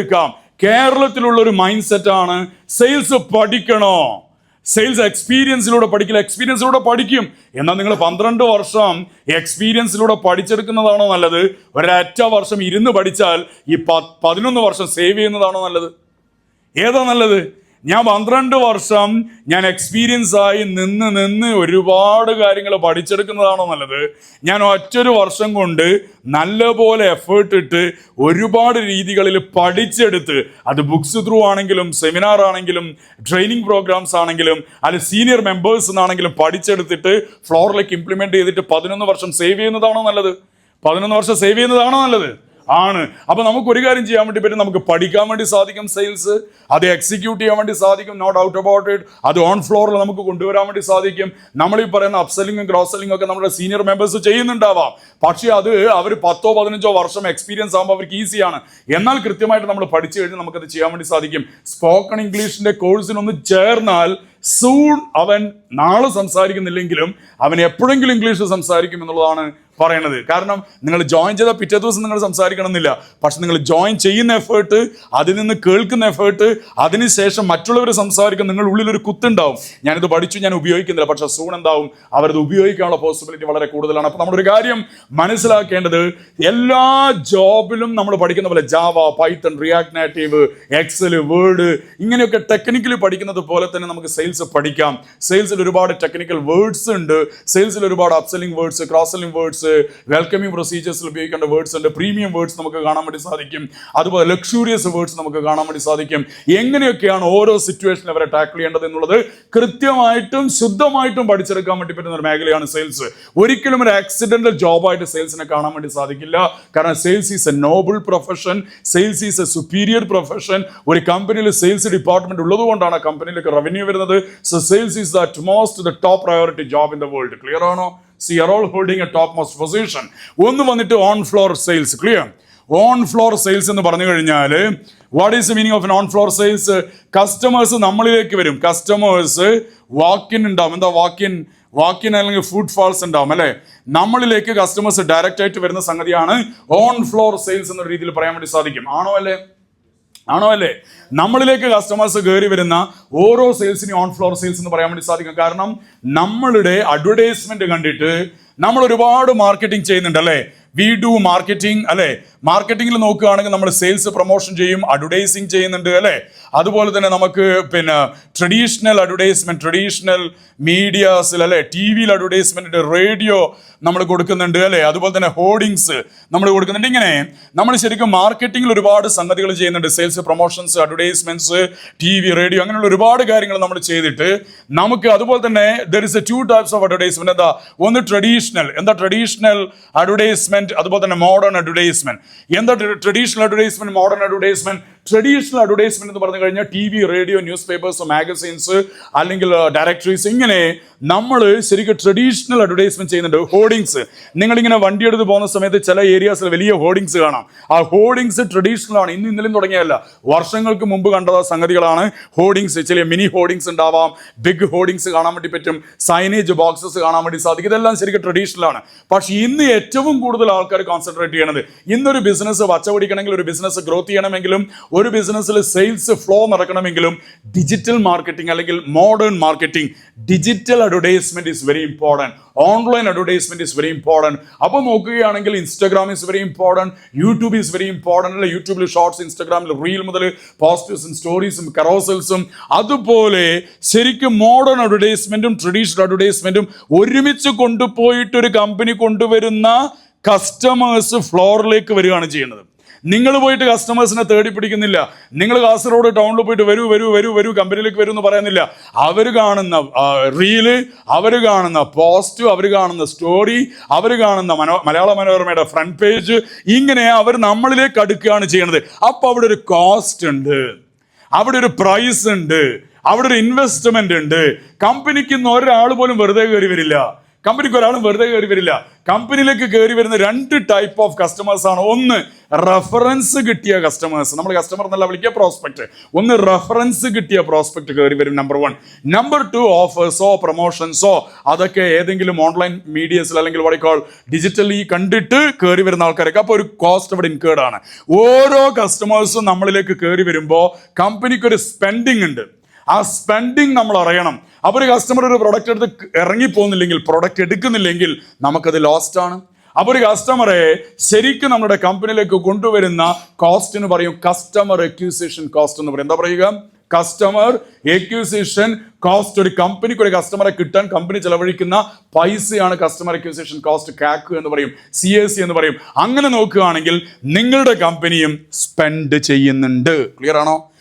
എടുക്കാം. കേരളത്തിലുള്ള ഒരു മൈൻഡ് സെറ്റ് ആണ് സെയിൽസ് പഠിക്കണോ? സെയിൽസ് എക്സ്പീരിയൻസിലൂടെ പഠിക്കില്ല എക്സ്പീരിയൻസിലൂടെ പഠിക്കും. എന്നാൽ നിങ്ങൾ പന്ത്രണ്ട് വർഷം എക്സ്പീരിയൻസിലൂടെ പഠിച്ചെടുക്കുന്നതാണോ നല്ലത്? ഒരൊറ്റ വർഷം ഇരുന്ന് പഠിച്ചാൽ ഈ പതിനൊന്ന് വർഷം സേവ് ചെയ്യുന്നതാണോ നല്ലത്? ഏതാ നല്ലത്? ഞാൻ പന്ത്രണ്ട് വർഷം ഞാൻ എക്സ്പീരിയൻസ് ആയി നിന്ന് നിന്ന് ഒരുപാട് കാര്യങ്ങൾ പഠിച്ചെടുക്കുന്നതാണോ നല്ലത്? ഞാൻ ഒറ്റൊരു വർഷം കൊണ്ട് നല്ലപോലെ എഫേർട്ട് ഇട്ട് ഒരുപാട് രീതികളിൽ പഠിച്ചെടുത്ത് അത് ബുക്സ് ത്രൂ ആണെങ്കിലും സെമിനാർ ആണെങ്കിലും ട്രെയിനിങ് പ്രോഗ്രാംസ് ആണെങ്കിലും അത് സീനിയർ മെമ്പേഴ്സ് ആണെങ്കിലും പഠിച്ചെടുത്തിട്ട് ഫ്ലോറിലേക്ക് ഇംപ്ലിമെന്റ് ചെയ്തിട്ട് പതിനൊന്ന് വർഷം സേവ് ചെയ്യുന്നതാണോ നല്ലത്? പതിനൊന്ന് വർഷം സേവ് ചെയ്യുന്നതാണോ നല്ലത്? ആണ്. അപ്പൊ നമുക്ക് ഒരു കാര്യം ചെയ്യാൻ വേണ്ടി പറ്റും. നമുക്ക് പഠിക്കാൻ വേണ്ടി സാധിക്കും സെയിൽസ് അത് എക്സിക്യൂട്ട് ചെയ്യാൻ വേണ്ടി സാധിക്കും. നോ ഡൗട്ട് അബൌട്ട് ഇറ്റ് അത് ഓൺ ഫ്ലോറിൽ നമുക്ക് കൊണ്ടുവരാൻ വേണ്ടി സാധിക്കും. നമ്മൾ ഈ പറയുന്ന അപ്സെല്ലിങ്ങും ക്രോസ് സെല്ലിംഗും ഒക്കെ നമ്മുടെ സീനിയർ മെമ്പേഴ്സ് ചെയ്യുന്നുണ്ടാവാം. പക്ഷേ അത് അവർ പത്തോ പതിനഞ്ചോ വർഷം എക്സ്പീരിയൻസ് ആകുമ്പോൾ അവർക്ക് ഈസിയാണ് എന്നാൽ കൃത്യമായിട്ട് നമ്മൾ പഠിച്ചു കഴിഞ്ഞാൽ നമുക്കത് ചെയ്യാൻ വേണ്ടി സാധിക്കും. സ്പോക്കൺ ഇംഗ്ലീഷിന്റെ കോഴ്സിനൊന്ന് ചേർന്നാൽ സൂൺ അവൻ നാളെ സംസാരിക്കുന്നില്ലെങ്കിലും അവൻ എപ്പോഴെങ്കിലും ഇംഗ്ലീഷ് സംസാരിക്കും എന്നുള്ളതാണ് പറയണത്. കാരണം നിങ്ങൾ ജോയിൻ ചെയ്ത പിറ്റേ ദിവസം നിങ്ങൾ സംസാരിക്കണമെന്നില്ല. പക്ഷെ നിങ്ങൾ ജോയിൻ ചെയ്യുന്ന എഫേർട്ട് അതിൽ നിന്ന് കേൾക്കുന്ന എഫേർട്ട് അതിനുശേഷം മറ്റുള്ളവർ സംസാരിക്കും നിങ്ങൾ ഉള്ളിൽ ഒരു കുത്തുണ്ടാവും. ഞാനിത് പഠിച്ചു ഞാൻ ഉപയോഗിക്കുന്നില്ല. പക്ഷെ സൂൺ എന്താവും? അവരത് ഉപയോഗിക്കാനുള്ള പോസിബിലിറ്റി വളരെ കൂടുതലാണ്. അപ്പോൾ നമ്മളൊരു കാര്യം മനസ്സിലാക്കേണ്ടത് എല്ലാ ജോബിലും നമ്മൾ പഠിക്കുന്ന പോലെ Java Python React Native Excel Word ഇങ്ങനെയൊക്കെ ടെക്നിക്കലി പഠിക്കുന്നത് പോലെ തന്നെ നമുക്ക് സെയിൽസ് പഠിക്കാം. സെയിൽസിൽ ഒരുപാട് ടെക്നിക്കൽ വേർഡ്സ് ഉണ്ട്. സെയിൽസിൽ ഒരുപാട് upselling words cross selling words welcoming പ്രൊസീജിയേഴ്സിൽ ഉപയോഗിക്കേണ്ട വേർഡ്സ് ഉണ്ട്. പ്രീമിയം വേർഡ്സ് നമുക്ക് കാണാൻ വേണ്ടി സാധിക്കും. അതുപോലെ ലക്ഷൂറിയസ് വേർഡ്സ് നമുക്ക് കാണാൻ വേണ്ടി സാധിക്കും. എങ്ങനെയൊക്കെയാണ് ഓരോ സിറ്റുവേഷൻ അവരെ ടാക്കിൾ ചെയ്യേണ്ടത് എന്നുള്ളത് കൃത്യമായിട്ടും ശുദ്ധമായിട്ടും പഠിച്ചെടുക്കാൻ വേണ്ടി പറ്റുന്ന ഒരു മേഖലയാണ് സെയിൽസ് ഒരിക്കലും ഒരു ആക്സിഡന്റൽ ജോബായിട്ട് സെയിൽസിനെ കാണാൻ വേണ്ടി സാധിക്കില്ല. കാരണം sales is a noble profession sales is a superior profession ഒരു കമ്പനിയിൽ സെയിൽസ് ഡിപ്പാർട്ട്മെന്റ് ഉള്ളതുകൊണ്ടാണ് ആ കമ്പനിയിലേക്ക് റവന്യൂ വരുന്നത്. So sales is the most the top priority job in the world clear ആണോ? See are all holding a topmost position ഒന്ന് വന്നിട്ട് on floor sales clear on floor sales എന്ന് പറഞ്ഞു കഴിഞ്ഞാൽ what is the meaning of on floor sales customers നമ്മളിലേക്ക് വരും. Customers walk-in ഉണ്ടാവും. എന്താ വാക്കിൻ വാക്കിൻ അല്ലെങ്കിൽ ഫുഡ് ഫാൾസ് ഉണ്ടാവും അല്ലേ? നമ്മളിലേക്ക് കസ്റ്റമേഴ്സ് ഡയറക്റ്റ് ആയിട്ട് വരുന്ന സംഗതിയാണ് ഓൺ ഫ്ലോർ സെയിൽസ് എന്ന രീതിയിൽ പറയാൻ വേണ്ടി സാധിക്കും. ആണോ അല്ലേ? ആണോ അല്ലേ? നമ്മളിലേക്ക് കസ്റ്റമേഴ്സ് കയറി വരുന്ന ഓരോ സെയിൽസിനും ഓൺ ഫ്ലോർ സെയിൽസ് എന്ന് പറയാൻ വേണ്ടി സാധിക്കും. കാരണം നമ്മളുടെ അഡ്വർടൈസ്മെന്റ് കണ്ടിട്ട് നമ്മൾ ഒരുപാട് മാർക്കറ്റിംഗ് ചെയ്യുന്നുണ്ട് അല്ലേ? വി ഡു മാർക്കറ്റിംഗ് അല്ലെ? മാർക്കറ്റിംഗിൽ നോക്കുകയാണെങ്കിൽ നമ്മൾ സെയിൽസ് പ്രൊമോഷൻ ചെയ്യും അഡ്വർടൈസിങ് ചെയ്യുന്നുണ്ട് അല്ലെ? അതുപോലെ തന്നെ നമുക്ക് പിന്നെ ട്രഡീഷണൽ അഡ്വർടൈസ്മെന്റ് ട്രഡീഷണൽ മീഡിയാസിൽ അല്ലെ? ടി വിയിൽ അഡ്വർടൈസ്മെന്റ് റേഡിയോ നമ്മൾ കൊടുക്കുന്നുണ്ട് അല്ലെ? അതുപോലെ തന്നെ ഹോർഡിങ്സ് നമ്മൾ കൊടുക്കുന്നുണ്ട്. ഇങ്ങനെ നമ്മൾ ശരിക്കും മാർക്കറ്റിംഗിൽ ഒരുപാട് സംഗതികൾ ചെയ്യുന്നുണ്ട്. Sales promotions advertisements T V radio അങ്ങനെയുള്ള ഒരുപാട് കാര്യങ്ങൾ നമ്മൾ ചെയ്തിട്ട് നമുക്ക് അതുപോലെ തന്നെ there is a two types of advertisement എന്താ? ഒന്ന് ട്രഡീഷണൽ എന്താ? ട്രഡീഷണൽ അഡ്വർടൈസ്മെന്റ് അതുപോലെ തന്നെ മോഡേൺ അഡ്വർടൈസ്മെന്റ് എന്താ traditional advertisement modern advertisement traditional advertisement എന്ന് പറഞ്ഞു കഴിഞ്ഞാൽ T V radio newspapers magazines അല്ലെങ്കിൽ ഡയറക്ടറീസ് ഇങ്ങനെ നമ്മൾ ശരിക്കും ട്രഡീഷണൽ അഡ്വർടൈസ്മെന്റ് ചെയ്യുന്നുണ്ട്. ഹോർഡിങ്സ് നിങ്ങളിങ്ങനെ വണ്ടി എടുത്ത് പോകുന്ന സമയത്ത് ചില ഏരിയാസിൽ വലിയ ഹോർഡിങ്സ് കാണാം. ആ ഹോർഡിങ്സ് ട്രഡീഷണൽ ആണ്. ഇന്ന് ഇന്നലെയും തുടങ്ങിയല്ല വർഷങ്ങൾക്ക് മുമ്പ് കണ്ട സംഗതികളാണ്. ഹോർഡിങ്സ് ചില മിനി ഹോർഡിങ്സ് ഉണ്ടാവാം. ബിഗ് ഹോർഡിങ്സ് കാണാൻ വേണ്ടി പറ്റും. സൈനേജ് ബോക്സസ് കാണാൻ വേണ്ടി സാധിക്കും. ഇതെല്ലാം ശരിക്കും ട്രഡീഷണൽ ആണ്. പക്ഷേ ഇന്ന് ഏറ്റവും കൂടുതൽ ആൾക്കാർ കോൺസെൻട്രേറ്റ് ചെയ്യണത് ഇന്നൊരു ബിസിനസ് വച്ചപിടിക്കണമെങ്കിൽ ഒരു ബിസിനസ് ഗ്രോത്ത് ചെയ്യണമെങ്കിലും ഒരു ബിസിനസ്സിൽ സെയിൽസ് ഫ്ലോ നടക്കണമെങ്കിലും ഡിജിറ്റൽ മാർക്കറ്റിംഗ് അല്ലെങ്കിൽ modern marketing digital advertisement is very important online advertisement is very important അപ്പോൾ നോക്കുകയാണെങ്കിൽ Instagram is very important YouTube is very important അല്ലെ യൂട്യൂബിൽ ഷോർട്സ് ഇൻസ്റ്റാഗ്രാമിൽ റീൽ മുതൽ പോസ്റ്റേഴ്സും സ്റ്റോറീസും കറോസൽസും അതുപോലെ ശരിക്കും മോഡേൺ അഡ്വർടൈസ്മെന്റും ട്രഡീഷണൽ അഡ്വർടൈസ്മെന്റും ഒരുമിച്ച് കൊണ്ടുപോയിട്ട് ഒരു കമ്പനി കൊണ്ടുവരുന്ന കസ്റ്റമേഴ്സ് ഫ്ലോറിലേക്ക് വരികയാണ് ചെയ്യുന്നത്. നിങ്ങൾ പോയിട്ട് കസ്റ്റമേഴ്സിനെ തേടി പിടിക്കുന്നില്ല. നിങ്ങൾ കാസർഗോഡ് ടൗണിൽ പോയിട്ട് വരൂ വരൂ വരൂ വരൂ കമ്പനിയിലേക്ക് വരൂ എന്ന് പറയുന്നില്ല. അവർ കാണുന്ന റീൽ അവർ കാണുന്ന പോസ്റ്റ് അവർ കാണുന്ന സ്റ്റോറി അവർ കാണുന്ന മനോ മലയാള മനോരമയുടെ ഫ്രണ്ട് പേജ് ഇങ്ങനെ അവർ നമ്മളിലേക്ക് അടുക്കുകയാണ് ചെയ്യുന്നത് അപ്പോൾ അവിടെ ഒരു കോസ്റ്റ് ഉണ്ട്. അവിടെ ഒരു പ്രൈസ് ഉണ്ട്. അവിടെ ഒരു ഇൻവെസ്റ്റ്മെന്റ് ഉണ്ട്. കമ്പനിക്ക് ഒരാൾ പോലും വെറുതെ കയറി വരില്ല. കമ്പനിക്ക് ഒരാളും വെറുതെ കയറി വരില്ല. കമ്പനിയിലേക്ക് കയറി വരുന്ന രണ്ട് ടൈപ്പ് ഓഫ് കസ്റ്റമേഴ്സ് ആണ്. ഒന്ന് റഫറൻസ് കിട്ടിയ കസ്റ്റമേഴ്സ് നമ്മൾ കസ്റ്റമർ എന്നല്ല വിളിക്കുക പ്രോസ്പെക്ട് ഒന്ന് റഫറൻസ് കിട്ടിയ പ്രോസ്പെക്ട് കയറി വരും നമ്പർ വൺ നമ്പർ ടു ഓഫേഴ്സോ പ്രൊമോഷൻസോ അതൊക്കെ ഏതെങ്കിലും ഓൺലൈൻ മീഡിയസിൽ അല്ലെങ്കിൽ വടിക്കോൾ ഡിജിറ്റലി കണ്ടിട്ട് കയറി വരുന്ന ആൾക്കാരൊക്കെ. അപ്പോൾ ഒരു കോസ്റ്റ് അവിടെ ഇൻകേർഡ് ആണ്. ഓരോ കസ്റ്റമേഴ്സും നമ്മളിലേക്ക് കയറി വരുമ്പോൾ കമ്പനിക്ക് ഒരു സ്പെൻഡിങ് ഉണ്ട്. ആ സ്പെൻഡിങ് നമ്മൾ അറിയണം. അപ്പോൾ ഒരു കസ്റ്റമർ ഒരു പ്രൊഡക്റ്റ് എടുത്ത് ഇറങ്ങി പോകുന്നില്ലെങ്കിൽ പ്രൊഡക്റ്റ് എടുക്കുന്നില്ലെങ്കിൽ നമുക്കത് ലോസ്റ്റ് ആണ്. അപ്പോൾ ഒരു കസ്റ്റമറെ ശരിക്കും നമ്മുടെ കമ്പനിയിലേക്ക് കൊണ്ടുവരുന്ന കോസ്റ്റ് എന്ന് പറയും കസ്റ്റമർ എക്യൂസിഷൻ കോസ്റ്റ് എന്ന് പറയും. എന്താ പറയുക? കസ്റ്റമർ എക്യൂസിഷൻ കോസ്റ്റ് ഒരു കമ്പനിക്ക് ഒരു കസ്റ്റമറെ കിട്ടാൻ കമ്പനി ചെലവഴിക്കുന്ന പൈസയാണ് കസ്റ്റമർ എക്യൂസിഷൻ കോസ്റ്റ് കാക്ക് എന്ന് പറയും സി എസ് സി എന്ന് പറയും. അങ്ങനെ നോക്കുകയാണെങ്കിൽ നിങ്ങളുടെ കമ്പനിയും സ്പെൻഡ് ചെയ്യുന്നുണ്ട്. ക്ലിയർ ആണോ?